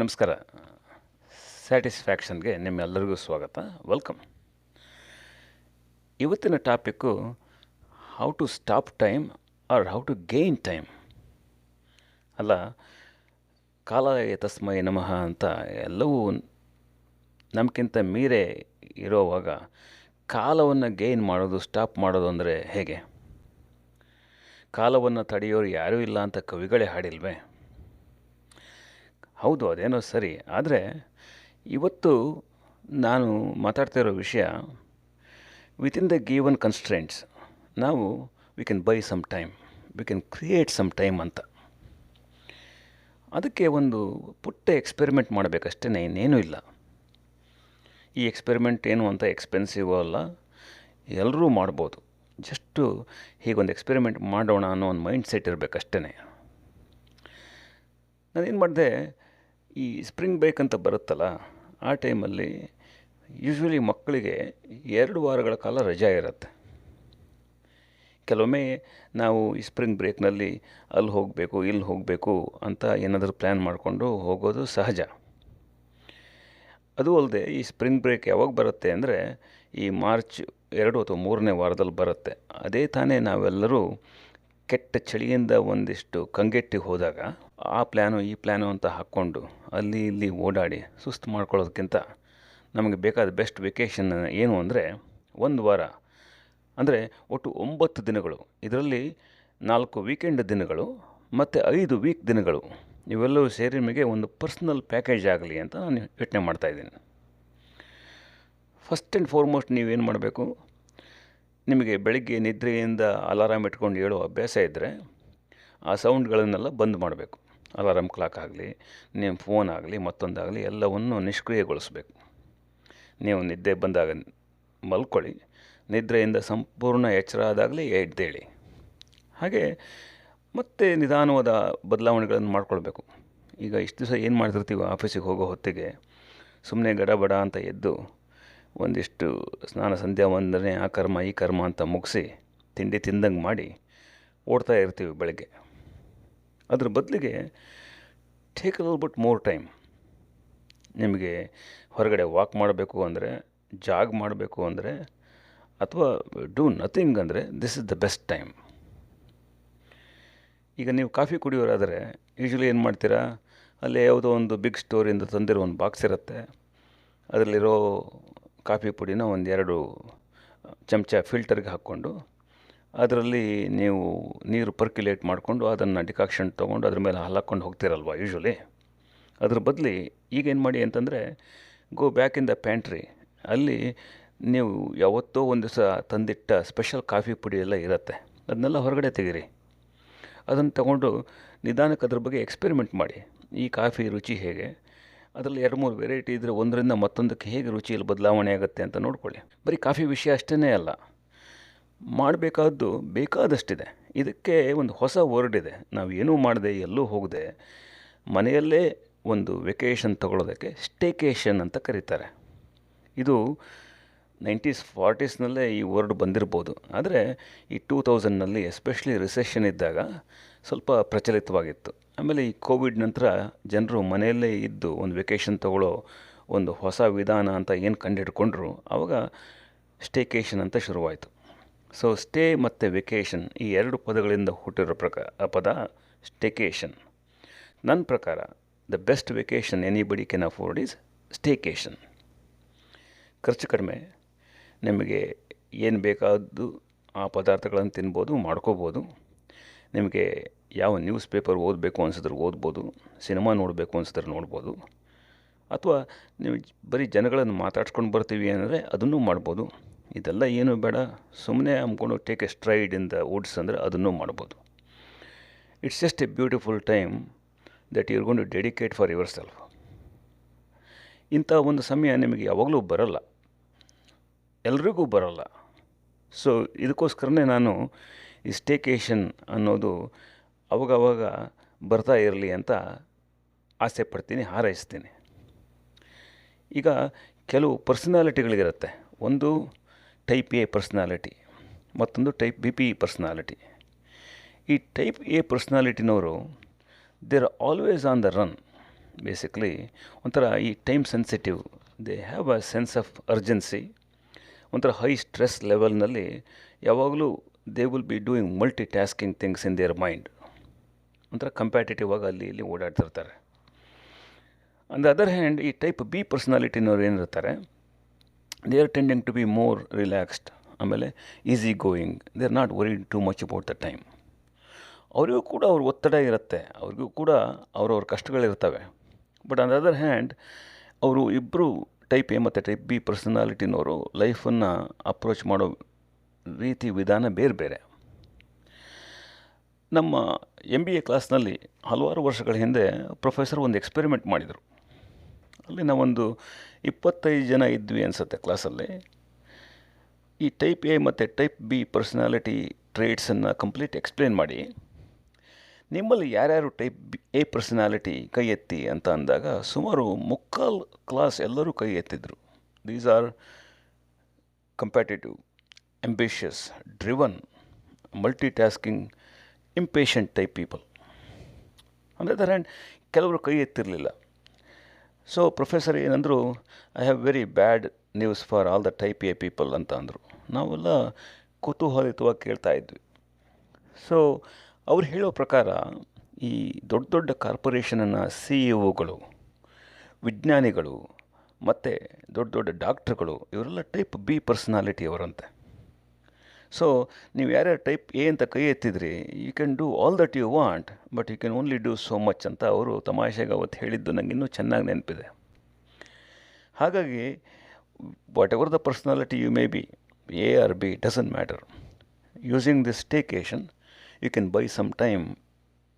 ನಮಸ್ಕಾರ. ಸ್ಯಾಟಿಸ್ಫ್ಯಾಕ್ಷನ್ಗೆ ನಿಮ್ಮೆಲ್ಲರಿಗೂ ಸ್ವಾಗತ. ವೆಲ್ಕಮ್. ಇವತ್ತಿನ topic how to stop time or how to gain time. ಅಲ್ಲ ಕಾಲ ತಸ್ಮೈ ನಮಃ ಅಂತ ಎಲ್ಲವೂ ನಮಗಿಂತ ಮೀರೆ ಇರೋವಾಗ ಕಾಲವನ್ನು ಗೇನ್ ಮಾಡೋದು, ಸ್ಟಾಪ್ ಮಾಡೋದು ಅಂದರೆ ಹೇಗೆ? ಕಾಲವನ್ನು ತಡೆಯೋರು ಯಾರೂ ಇಲ್ಲ ಅಂತ ಕವಿಗಳೇ ಹಾಡಿಲ್ವೇ? ಹೌದು, ಅದೇನೋ ಸರಿ. ಆದರೆ ಇವತ್ತು ನಾನು ಮಾತಾಡ್ತಾ ಇರೋ ವಿಷಯ ವಿತಿನ್ ದ ಗೀವನ್ ಕನ್ಸ್ಟ್ರೆಂಟ್ಸ್ ನಾವು we can buy some time we can create some time ಅಂತ. ಅದಕ್ಕೆ ಒಂದು ಪುಟ್ಟ ಎಕ್ಸ್ಪೆರಿಮೆಂಟ್ ಮಾಡಬೇಕಷ್ಟೇ ಇನ್ನೇನೂ ಇಲ್ಲ. ಈ ಎಕ್ಸ್ಪೆರಿಮೆಂಟ್ ಏನು ಅಂತ ಎಕ್ಸ್ಪೆನ್ಸಿವ್ ಅಲ್ಲ, ಎಲ್ಲರೂ ಮಾಡ್ಬೋದು. ಜಸ್ಟು ಹೀಗೊಂದು ಎಕ್ಸ್ಪೆರಿಮೆಂಟ್ ಮಾಡೋಣ ಅನ್ನೋ ಒಂದು ಮೈಂಡ್ ಸೆಟ್ ಇರಬೇಕಷ್ಟೇ ನಾನೇನು ಮಾಡಿದೆ ಈ ಸ್ಪ್ರಿಂಗ್ ಬ್ರೇಕ್ ಅಂತ ಬರುತ್ತಲ್ಲ, ಆ ಟೈಮಲ್ಲಿ ಯೂಶ್ವಲಿ ಮಕ್ಕಳಿಗೆ ಎರಡು ವಾರಗಳ ಕಾಲ ರಜಾ ಇರುತ್ತೆ. ಕೆಲವೊಮ್ಮೆ ನಾವು ಈ ಸ್ಪ್ರಿಂಗ್ ಬ್ರೇಕ್ನಲ್ಲಿ ಅಲ್ಲಿ ಹೋಗಬೇಕು, ಇಲ್ಲಿ ಹೋಗಬೇಕು ಅಂತ ಏನಾದರೂ ಪ್ಲ್ಯಾನ್ ಮಾಡಿಕೊಂಡು ಹೋಗೋದು ಸಹಜ. ಅದು ಅಲ್ಲದೆ ಈ ಸ್ಪ್ರಿಂಗ್ ಬ್ರೇಕ್ ಯಾವಾಗ ಬರುತ್ತೆ ಅಂದರೆ ಈ ಮಾರ್ಚ್ ಎರಡು ಅಥವಾ ಮೂರನೇ ವಾರದಲ್ಲಿ ಬರುತ್ತೆ. ಅದೇ ತಾನೇ ನಾವೆಲ್ಲರೂ ಕೆಟ್ಟ ಚಳಿಯಿಂದ ಒಂದಿಷ್ಟು ಕಂಗೆಟ್ಟಿಗೆ ಹೋದಾಗ ಆ ಪ್ಲ್ಯಾನು ಈ ಪ್ಲ್ಯಾನು ಅಂತ ಹಾಕ್ಕೊಂಡು ಅಲ್ಲಿ ಇಲ್ಲಿ ಓಡಾಡಿ ಸುಸ್ತು ಮಾಡ್ಕೊಳ್ಳೋದಕ್ಕಿಂತ ನಮಗೆ ಬೇಕಾದ ಬೆಸ್ಟ್ ವೆಕೇಷನ್ ಏನು ಅಂದರೆ ಒಂದು ವಾರ, ಅಂದರೆ ಒಟ್ಟು ಒಂಬತ್ತು ದಿನಗಳು. ಇದರಲ್ಲಿ ನಾಲ್ಕು ವೀಕೆಂಡ್ ದಿನಗಳು ಮತ್ತು ಐದು ವೀಕ್ ದಿನಗಳು. ಇವೆಲ್ಲವೂ ಸೇರಿ ನಿಮಗೆ ಒಂದು ಪರ್ಸ್ನಲ್ ಪ್ಯಾಕೇಜ್ ಆಗಲಿ ಅಂತ ನಾನು ಯೋಚನೆ ಮಾಡ್ತಾಯಿದ್ದೀನಿ ಫಸ್ಟ್ ಆ್ಯಂಡ್ ಫಾರ್ಮೋಸ್ಟ್ ನೀವೇನು ಮಾಡಬೇಕು? ನಿಮಗೆ ಬೆಳಿಗ್ಗೆ ನಿದ್ರೆಯಿಂದ ಅಲಾರಾಮ್ ಇಟ್ಕೊಂಡು ಹೇಳೋ ಅಭ್ಯಾಸ ಇದ್ದರೆ ಆ ಸೌಂಡ್ಗಳನ್ನೆಲ್ಲ ಬಂದ್ ಮಾಡಬೇಕು. ಅಲಾರಾಮ್ ಕ್ಲಾಕ್ ಆಗಲಿ ನಿಮ್ಮ ಫೋನ್ ಆಗಲಿ, ಮತ್ತೊಂದಾಗಲಿ ಎಲ್ಲವನ್ನು ನಿಷ್ಕ್ರಿಯಗೊಳಿಸಬೇಕು. ನೀವು ನಿದ್ದೆ ಬಂದಾಗ ಮಲ್ಕೊಳ್ಳಿ, ನಿದ್ರೆಯಿಂದ ಸಂಪೂರ್ಣ ಎಚ್ಚರ ಆದಾಗಲೇ ಎದ್ದೇಳಿ. ಹಾಗೆ ಮತ್ತೆ ನಿಧಾನವಾದ ಬದಲಾವಣೆಗಳನ್ನು ಮಾಡ್ಕೊಳ್ಬೇಕು. ಈಗ ಇಷ್ಟು ದಿವಸ ಏನು ಮಾಡ್ತಿರ್ತೀವಿ ಆಫೀಸಿಗೆ ಹೋಗೋ ಹೊತ್ತಿಗೆ ಸುಮ್ಮನೆ ಗಡಬಡ ಅಂತ ಎದ್ದು ಒಂದಿಷ್ಟು ಸ್ನಾನ ಸಂಧ್ಯಾ ವಂದನೆ, ಆ ಕರ್ಮ, ಈ ಕರ್ಮ ಅಂತ ಮುಗಿಸಿ ತಿಂಡಿ ತಿಂದಂಗೆ ಮಾಡಿ ಓಡ್ತಾ ಇರ್ತೀವಿ ಬೆಳಗ್ಗೆ. ಅದ್ರ ಬದಲಿಗೆ ಟೇಕ್ ಅಲ್ ಬಟ್ ಮೋರ್ ಟೈಮ್ ನಿಮಗೆ ಹೊರಗಡೆ ವಾಕ್ ಮಾಡಬೇಕು ಅಂದರೆ ಜಾಗ್ ಮಾಡಬೇಕು ಅಂದರೆ, ಅಥವಾ ಡೂ ನಥಿಂಗ್ ಅಂದರೆ this is the best time ಈಗ ನೀವು ಕಾಫಿ ಕುಡಿಯೋರಾದರೆ ಯೂಶ್ವಲಿ ಏನು ಮಾಡ್ತೀರಾ? ಅಲ್ಲಿ ಯಾವುದೋ ಒಂದು ಬಿಗ್ ಸ್ಟೋರಿಂದ ತಂದಿರೋ ಒಂದು ಬಾಕ್ಸ್ ಇರುತ್ತೆ. ಅದರಲ್ಲಿರೋ ಕಾಫಿ ಪುಡಿನ ಒಂದೆರಡು, ಚಮಚ ಫಿಲ್ಟರ್ಗೆ ಹಾಕ್ಕೊಂಡು ಅದರಲ್ಲಿ ನೀವು ನೀರು ಪರ್ಕ್ಯುಲೇಟ್ ಮಾಡಿಕೊಂಡು ಅದನ್ನು ಡಿಕಾಕ್ಷನ್ ತೊಗೊಂಡು ಅದ್ರ ಮೇಲೆ ಹಾಲಾಕ್ಕೊಂಡು ಹೋಗ್ತಿರಲ್ವ ಯೂಶ್ವಲಿ? ಅದ್ರ ಬದಲಿ ಈಗೇನು ಮಾಡಿ ಅಂತಂದರೆ go back in the pantry. ಅಲ್ಲಿ ನೀವು ಯಾವತ್ತೋ ಒಂದು ದಿವಸ ತಂದಿಟ್ಟ ಸ್ಪೆಷಲ್ ಕಾಫಿ ಪುಡಿ ಎಲ್ಲ ಇರುತ್ತೆ. ಅದನ್ನೆಲ್ಲ ಹೊರಗಡೆ ತೆಗೀರಿ. ಅದನ್ನು ತಗೊಂಡು ನಿಧಾನಕ್ಕೆ ಅದ್ರ ಬಗ್ಗೆ ಎಕ್ಸ್ಪೆರಿಮೆಂಟ್ ಮಾಡಿ. ಈ ಕಾಫಿ ರುಚಿ ಹೇಗೆ? ಅದರಲ್ಲಿ ಎರಡು, ಮೂರು ವೆರೈಟಿ ಇದ್ದರೆ ಒಂದರಿಂದ ಮತ್ತೊಂದಕ್ಕೆ ಹೇಗೆ ರುಚಿಯಲ್ಲಿ ಬದಲಾವಣೆ ಆಗುತ್ತೆ ಅಂತ ನೋಡ್ಕೊಳ್ಳಿ. ಬರೀ ಕಾಫಿ ವಿಷಯ ಅಷ್ಟೇ ಅಲ್ಲ. ಮಾಡಬೇಕಾದ್ದು ಬೇಕಾದಷ್ಟಿದೆ. ಇದಕ್ಕೆ ಒಂದು ಹೊಸ ವರ್ಡ್ ಇದೆ. ನಾವು ಏನೂ ಮಾಡದೆ ಎಲ್ಲೂ ಹೋಗದೆ ಮನೆಯಲ್ಲೇ ಒಂದು ವೆಕೇಷನ್ ತಗೊಳ್ಳೋದಕ್ಕೆ ಸ್ಟೇಕೇಷನ್ ಅಂತ ಕರೀತಾರೆ. ಇದು ನೈಂಟೀಸ್, ಫಾರ್ಟೀಸ್ನಲ್ಲೇ ಈ ವರ್ಡ್ ಬಂದಿರ್ಬೋದು. ಆದರೆ ಈ ಟೂ ತೌಸಂಡ್ನಲ್ಲಿ ಎಸ್ಪೆಷಲಿ ರಿಸೆಷನ್ ಇದ್ದಾಗ ಸ್ವಲ್ಪ ಪ್ರಚಲಿತವಾಗಿತ್ತು. ಆಮೇಲೆ ಈ ಕೋವಿಡ್ ನಂತರ ಜನರು ಮನೆಯಲ್ಲೇ ಇದ್ದು ಒಂದು ವೆಕೇಷನ್ ತಗೊಳ್ಳೋ ಒಂದು ಹೊಸ ವಿಧಾನ ಅಂತ ಏನು ಕಂಡುಹಿಡ್ಕೊಂಡ್ರು ಆವಾಗ ಸ್ಟೇಕೇಷನ್ ಅಂತ ಶುರುವಾಯಿತು. ಸೊ ಸ್ಟೇ ಮತ್ತು ವೆಕೇಷನ್ ಈ ಎರಡು ಪದಗಳಿಂದ ಹುಟ್ಟಿರೋ ಪ್ರಕಾರ ಪದ ಸ್ಟೇಕೇಷನ್ ನನ್ನ ಪ್ರಕಾರ the best vacation anybody can afford is staycation ಖರ್ಚು ಕಡಿಮೆ, ನಿಮಗೆ ಏನು ಬೇಕಾದ್ದು ಆ ಪದಾರ್ಥಗಳನ್ನು ತಿನ್ಬೋದು, ಮಾಡ್ಕೋಬೋದು, ನಿಮಗೆ ಯಾವ ನ್ಯೂಸ್ ಪೇಪರ್ ಓದಬೇಕು ಅನಿಸಿದ್ರೆ ಓದ್ಬೋದು, ಸಿನಿಮಾ ನೋಡಬೇಕು ಅನಿಸಿದ್ರೆ ನೋಡ್ಬೋದು, ಅಥವಾ ನೀವು ಬರೀ ಜನಗಳನ್ನು ಮಾತಾಡ್ಸ್ಕೊಂಡು ಬರ್ತೀವಿ ಅಂದರೆ ಅದನ್ನು ಮಾಡ್ಬೋದು. ಇದೆಲ್ಲ ಏನೂ ಬೇಡ ಸುಮ್ಮನೆ ಅಂದ್ಕೊಂಡು take a stride in the woods ಅಂದರೆ ಅದನ್ನು ಮಾಡ್ಬೋದು. It's just a beautiful time that your ಗೊಂಡು dedicate for yourself ಇಂಥ ಒಂದು ಸಮಯ ನಿಮಗೆ ಯಾವಾಗಲೂ ಬರಲ್ಲ. ಎಲ್ರಿಗೂ ಬರಲ್ಲ. ಸೊ ಇದಕ್ಕೋಸ್ಕರನೇ ನಾನು ಈ ಸ್ಟೇಕೇಷನ್ ಅನ್ನೋದು ಅವಾಗವಾಗ ಬರ್ತಾ ಇರಲಿ ಅಂತ ಆಸೆ ಪಡ್ತೀನಿ, ಹಾರೈಸ್ತೀನಿ. ಈಗ ಕೆಲವು ಪರ್ಸನಾಲಿಟಿಗಳಿರುತ್ತೆ. ಒಂದು ಟೈಪ್ ಎ ಪರ್ಸ್ನಾಲಿಟಿ, ಮತ್ತೊಂದು ಟೈಪ್ ಬಿ ಪಿ ಪರ್ಸ್ನಾಲಿಟಿ. ಈ type A ಪರ್ಸ್ನಾಲಿಟಿನವರು they are always on the run basically ಒಂಥರ ಈ time sensitive they have a sense of urgency ಒಂಥರ ಹೈ ಸ್ಟ್ರೆಸ್ ಲೆವೆಲ್ನಲ್ಲಿ ಯಾವಾಗಲೂ they will be doing multi tasking things in their mind ಒಂಥರ competitive ಆಗಿ ಅಲ್ಲಿ ಇಲ್ಲಿ ಓಡಾಡ್ತಿರ್ತಾರೆ. ಆನ್ ದ ಅದರ್ ಹ್ಯಾಂಡ್ ಈ ಟೈಪ್ ಬಿ ಪರ್ಸ್ನಾಲಿಟಿನವ್ರು ಏನಿರ್ತಾರೆ they are tending to be more relaxed ಆಮೇಲೆ easy going they are not worried too much about the time ಅವರಿಗೂ ಕೂಡ ಅವ್ರ ಒತ್ತಡ ಇರುತ್ತೆ, ಅವ್ರಿಗೂ ಕೂಡ ಅವ್ರವ್ರ ಕಷ್ಟಗಳಿರ್ತವೆ. But on the other hand ಅವರು ಇಬ್ಬರು ಟೈಪ್ ಎ ಮತ್ತು ಟೈಪ್ ಬಿ ಪರ್ಸನಾಲಿಟಿನವರು ಲೈಫನ್ನು ಅಪ್ರೋಚ್ ಮಾಡೋ ರೀತಿ ವಿಧಾನ ಬೇರೆ ಬೇರೆ ನಮ್ಮ ಎಂ ಬಿ ಎ ಕ್ಲಾಸ್ನಲ್ಲಿ ಹಲವಾರು ವರ್ಷಗಳ ಹಿಂದೆ ಪ್ರೊಫೆಸರ್ ಒಂದು ಎಕ್ಸ್ಪೆರಿಮೆಂಟ್ ಮಾಡಿದರು. ಅಲ್ಲಿ ನಾವೊಂದು ಇಪ್ಪತ್ತೈದು ಜನ ಇದ್ವಿ ಅನಿಸುತ್ತೆ ಕ್ಲಾಸಲ್ಲಿ ಈ ಟೈಪ್ ಎ ಮತ್ತು ಟೈಪ್ ಬಿ ಪರ್ಸನಾಲಿಟಿ ಟ್ರೇಡ್ಸನ್ನು ಕಂಪ್ಲೀಟ್ ಎಕ್ಸ್ಪ್ಲೇನ್ ಮಾಡಿ. ನಿಮ್ಮಲ್ಲಿ ಯಾರ್ಯಾರು ಟೈಪ್ ಬಿ ಎ ಪರ್ಸನಾಲಿಟಿ ಕೈ ಎತ್ತಿ ಅಂತ ಅಂದಾಗ ಸುಮಾರು ಮುಕ್ಕಾಲು ಕ್ಲಾಸ್ ಎಲ್ಲರೂ ಕೈ ಎತ್ತಿದ್ರು. These are competitive ambitious driven multi tasking impatient type people ಅಂದರೆ ಅದರ್ ಹ್ಯಾಂಡ್ ಕೆಲವರು ಕೈ ಎತ್ತಿರಲಿಲ್ಲ. So professor ಏನಂದರು I have very bad news for all the type A people ಅಂತ ಅಂದರು. ನಾವೆಲ್ಲ ಕುತೂಹಲಿತವಾಗಿ ಕೇಳ್ತಾ ಇದ್ವಿ. ಸೊ ಅವ್ರು ಹೇಳೋ ಪ್ರಕಾರ, ಈ ದೊಡ್ಡ ದೊಡ್ಡ ಕಾರ್ಪೊರೇಷನನ್ನು ಸಿ ಇ ಒಗಳು ವಿಜ್ಞಾನಿಗಳು, ಮತ್ತು ದೊಡ್ಡ ದೊಡ್ಡ ಡಾಕ್ಟ್ರುಗಳು ಇವರೆಲ್ಲ ಟೈಪ್ ಬಿ ಪರ್ಸನಾಲಿಟಿ ಅವರಂತೆ. ಸೊ ನೀವು ಯಾರ್ಯಾರು ಟೈಪ್ ಎ ಅಂತ ಕೈ ಎತ್ತಿದ್ರಿ you can do all that you want but you can only do so much ಅಂತ ಅವರು ತಮಾಷೆಗೆ ಅವತ್ತು ಹೇಳಿದ್ದು ನನಗೆ ಇನ್ನೂ ಚೆನ್ನಾಗಿ ನೆನಪಿದೆ. ಹಾಗಾಗಿ whatever the personality you may be A or B doesn't matter using this staycation you can buy some time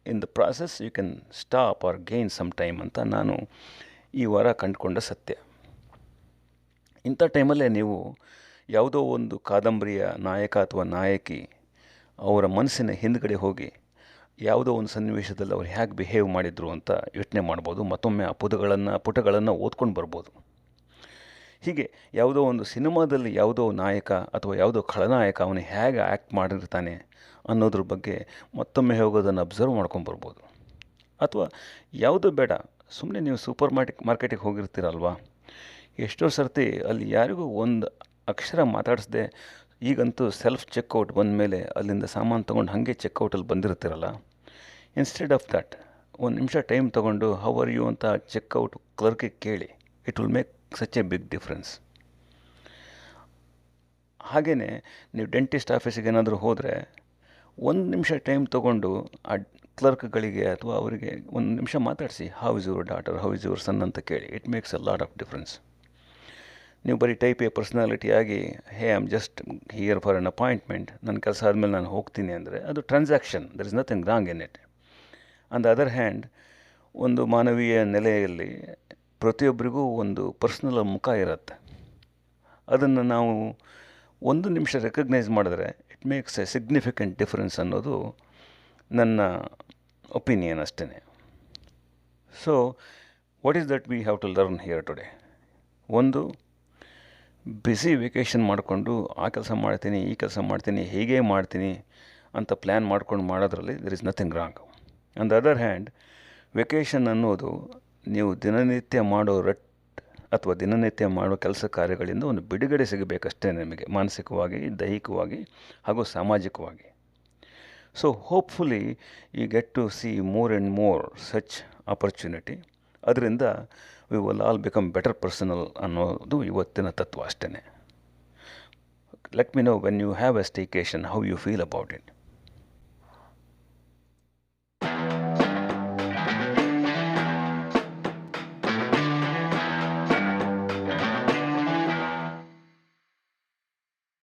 in the process you can stop or gain some time ಅಂತ ನಾನು ಈ ವಾರ ಕಂಡುಕೊಂಡ ಸತ್ಯ. ಇಂಥ ಟೈಮಲ್ಲೇ ನೀವು ಯಾವುದೋ ಒಂದು ಕಾದಂಬರಿಯ ನಾಯಕ ಅಥವಾ ನಾಯಕಿ ಅವರ ಮನಸ್ಸಿನ ಹಿಂದ್ಗಡೆ ಹೋಗಿ ಯಾವುದೋ ಒಂದು ಸನ್ನಿವೇಶದಲ್ಲಿ ಅವ್ರು ಹೇಗೆ ಬಿಹೇವ್ ಮಾಡಿದರು ಅಂತ ಯೋಚನೆ ಮಾಡ್ಬೋದು, ಮತ್ತೊಮ್ಮೆ ಆ ಪುಟಗಳನ್ನು ಪುಟಗಳನ್ನು ಓದ್ಕೊಂಡು ಬರ್ಬೋದು. ಹೀಗೆ ಯಾವುದೋ ಒಂದು ಸಿನಿಮಾದಲ್ಲಿ ಯಾವುದೋ ನಾಯಕ ಅಥವಾ ಯಾವುದೋ ಖಳನಾಯಕ ಅವನು ಹೇಗೆ ಆ್ಯಕ್ಟ್ ಮಾಡಿರ್ತಾನೆ ಅನ್ನೋದ್ರ ಬಗ್ಗೆ ಮತ್ತೊಮ್ಮೆ ಹೋಗೋದನ್ನು ಅಬ್ಸರ್ವ್ ಮಾಡ್ಕೊಂಬರ್ಬೋದು ಅಥವಾ ಯಾವುದೋ ಬೇಡ ಸುಮ್ಮನೆ ನೀವು ಸೂಪರ್ ಮಾರ್ಕೆಟ್, ಮಾರ್ಕೆಟಿಗೆ ಹೋಗಿರ್ತೀರಲ್ವಾ? ಎಷ್ಟೋ ಸರ್ತಿ ಅಲ್ಲಿ ಯಾರಿಗೂ ಒಂದು ಅಕ್ಷರ ಮಾತಾಡಿಸ್ದೆ, ಈಗಂತೂ ಸೆಲ್ಫ್ ಚೆಕ್ಔಟ್ ಬಂದ ಮೇಲೆ ಅಲ್ಲಿಂದ ಸಾಮಾನು ತೊಗೊಂಡು ಹಾಗೆ ಚೆಕ್ಔಟಲ್ಲಿ ಬಂದಿರ್ತೀರಲ್ಲ? ಇನ್ಸ್ಟೆಡ್ ಆಫ್ ದ್ಯಾಟ್ ಒಂದು ನಿಮಿಷ ಟೈಮ್ ತೊಗೊಂಡು ಹೌ ಆರ್ ಯು ಅಂತ ಚೆಕ್ಔಟ್ ಕ್ಲರ್ಕಿಗೆ ಕೇಳಿ. It will make such a big difference ಹಾಗೆಯೇ ನೀವು ಡೆಂಟಿಸ್ಟ್ ಆಫೀಸಿಗೆ ಏನಾದರೂ ಹೋದರೆ, ಒಂದು ನಿಮಿಷ ಟೈಮ್ ತೊಗೊಂಡು ಆ ಕ್ಲರ್ಕ್ಗಳಿಗೆ ಅಥವಾ ಅವರಿಗೆ ಒಂದು ನಿಮಿಷ ಮಾತಾಡಿಸಿ how is your daughter how is your son ಅಂತ ಕೇಳಿ. It makes a lot of difference ನೀವು ಬರೀ type A ಪರ್ಸ್ನಾಲಿಟಿಯಾಗಿ hey am just here for an appointment ನನ್ನ ಕೆಲಸ ಆದಮೇಲೆ ನಾನು ಹೋಗ್ತೀನಿ ಅಂದರೆ ಅದು transaction there is nothing wrong in it on the other hand ಒಂದು ಮಾನವೀಯ ನೆಲೆಯಲ್ಲಿ ಪ್ರತಿಯೊಬ್ಬರಿಗೂ ಒಂದು ಪರ್ಸ್ನಲ್ ಮುಖ ಇರುತ್ತೆ. ಅದನ್ನು ನಾವು ಒಂದು ನಿಮಿಷ ರೆಕಗ್ನೈಸ್ ಮಾಡಿದ್ರೆ it makes a significant difference ಅನ್ನೋದು ನನ್ನ ಒಪಿನಿಯನ್ ಅಷ್ಟೇ so what is that we have to learn here today ಒಂದು ಬ್ಯುಸಿ ವೆಕೇಷನ್ ಮಾಡಿಕೊಂಡು, ಆ ಕೆಲಸ ಮಾಡ್ತೀನಿ, ಈ ಕೆಲಸ ಮಾಡ್ತೀನಿ, ಹೀಗೆ ಮಾಡ್ತೀನಿ ಅಂತ ಪ್ಲ್ಯಾನ್ ಮಾಡ್ಕೊಂಡು ಮಾಡೋದ್ರಲ್ಲಿ there is nothing wrong on the other hand vacation ಅನ್ನೋದು ನೀವು ದಿನನಿತ್ಯ ಮಾಡೋ ರಟ್ ಅಥವಾ ದಿನನಿತ್ಯ ಮಾಡೋ ಕೆಲಸ ಕಾರ್ಯಗಳಿಂದ ಒಂದು ಬಿಡುಗಡೆ ಸಿಗಬೇಕಷ್ಟೇ ನಿಮಗೆ, ಮಾನಸಿಕವಾಗಿ, ದೈಹಿಕವಾಗಿ ಹಾಗೂ ಸಾಮಾಜಿಕವಾಗಿ. So hopefully you get to see more and more such opportunity ಅದರಿಂದ we will all become better personal ಅನ್ನೋದು ಇವತ್ತಿನ ತತ್ವ ಅಷ್ಟೇ let me know when you have a staycation how you feel about it